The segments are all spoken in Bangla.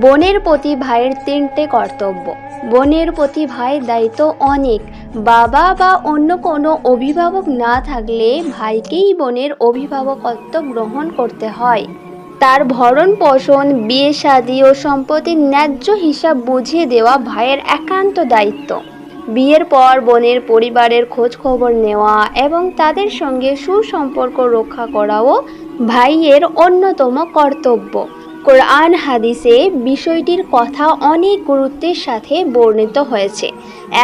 বোনের প্রতি ভাইয়ের তিনটে কর্তব্য। বোনের প্রতি ভাইয়ের দায়িত্ব অনেক। বাবা বা অন্য কোনো অভিভাবক না থাকলে ভাইকেই বোনের অভিভাবকত্ব গ্রহণ করতে হয়। তার ভরণ পোষণ, বিয়ে শাদী ও সম্পত্তির ন্যায্য হিসাব বুঝিয়ে দেওয়া ভাইয়ের একান্ত দায়িত্ব। বিয়ের পর বোনের পরিবারের খোঁজ খবর নেওয়া এবং তাদের সঙ্গে সুসম্পর্ক রক্ষা করাও ভাইয়ের অন্যতম কর্তব্য। কোরআন হাদিসে বিষয়টির কথা অনেক গুরুত্বের সাথে বর্ণিত হয়েছে।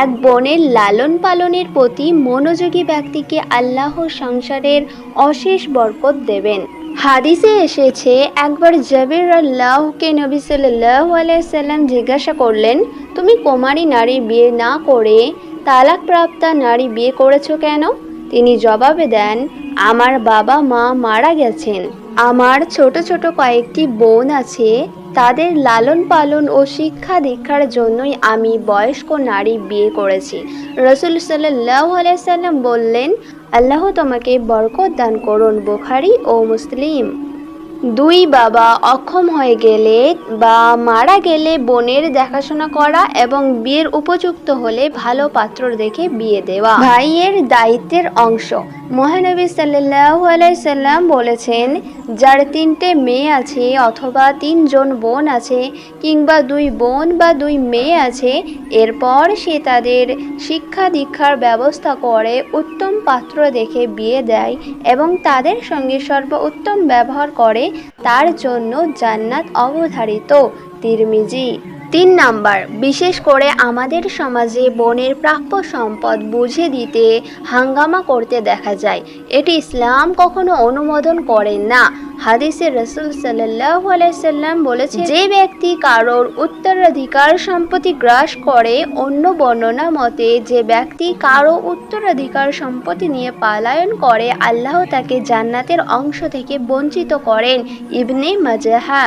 এক বোনের লালন পালনের প্রতি মনোযোগী ব্যক্তিকে আল্লাহ সংসারের অশেষ বরকত দেবেন। হাদিসে এসেছে, একবার জাবির আল্লাহকে নবী সাল্লাহ আলাইসাল্লাম জিজ্ঞাসা করলেন, তুমি কুমারী নারী বিয়ে না করে তালাকপ্রাপ্তা নারী বিয়ে করেছ কেন? তিনি জবাবে দেন আমার বাবা মা মারা গেছেন। আমার ছোট ছোট কয়েকটি বোন আছে, তাদের লালন পালন ও শিক্ষা দীক্ষার জন্যই আমি বয়স্ক নারী বিয়ে করেছি। রসুল সাল্লাহ আলাইসাল্লাম বললেন, আল্লাহ তোমাকে বরকত দান করুন, বোখারি ও মুসলিম। দুই বাবা অক্ষম হয়ে গেলে বা মারা গেলে বোনের দেখাশোনা করা এবং বিয়ের উপযুক্ত হলে ভালো পাত্র দেখে বিয়ে দেওয়া। ভাইয়ের দায়িত্বের অংশ। মহানবী আলাইসাল্লাম বলেছেন, যার তিনটে মেয়ে আছে অথবা তিনজন বোন আছে কিংবা দুই বোন বা দুই মেয়ে আছে, এরপর সে তাদের শিক্ষা দীক্ষার ব্যবস্থা করে উত্তম পাত্র দেখে বিয়ে দেয় এবং তাদের সঙ্গে সর্বোত্তম ব্যবহার করে তার জন্য জান্নাত অবধারিত তিরমিজি। তিন নাম্বার, বিশেষ করে আমাদের সমাজে বনের প্রাপ্য সম্পদ বুঝে দিতে হাঙ্গামা করতে দেখা যায়। এটি ইসলাম কখনো অনুমোদন করেন না। হাদিসে রসুল সাল্লাহ আলাইসাল্লাম বলেছে যে ব্যক্তি কারোর উত্তরাধিকার সম্পত্তি গ্রাস করে অন্য বর্ণনা মতে, যে ব্যক্তি কারও উত্তরাধিকার সম্পত্তি নিয়ে পালায়ন করে, আল্লাহ তাকে জান্নাতের অংশ থেকে বঞ্চিত করেন। ইবনে মাজাহা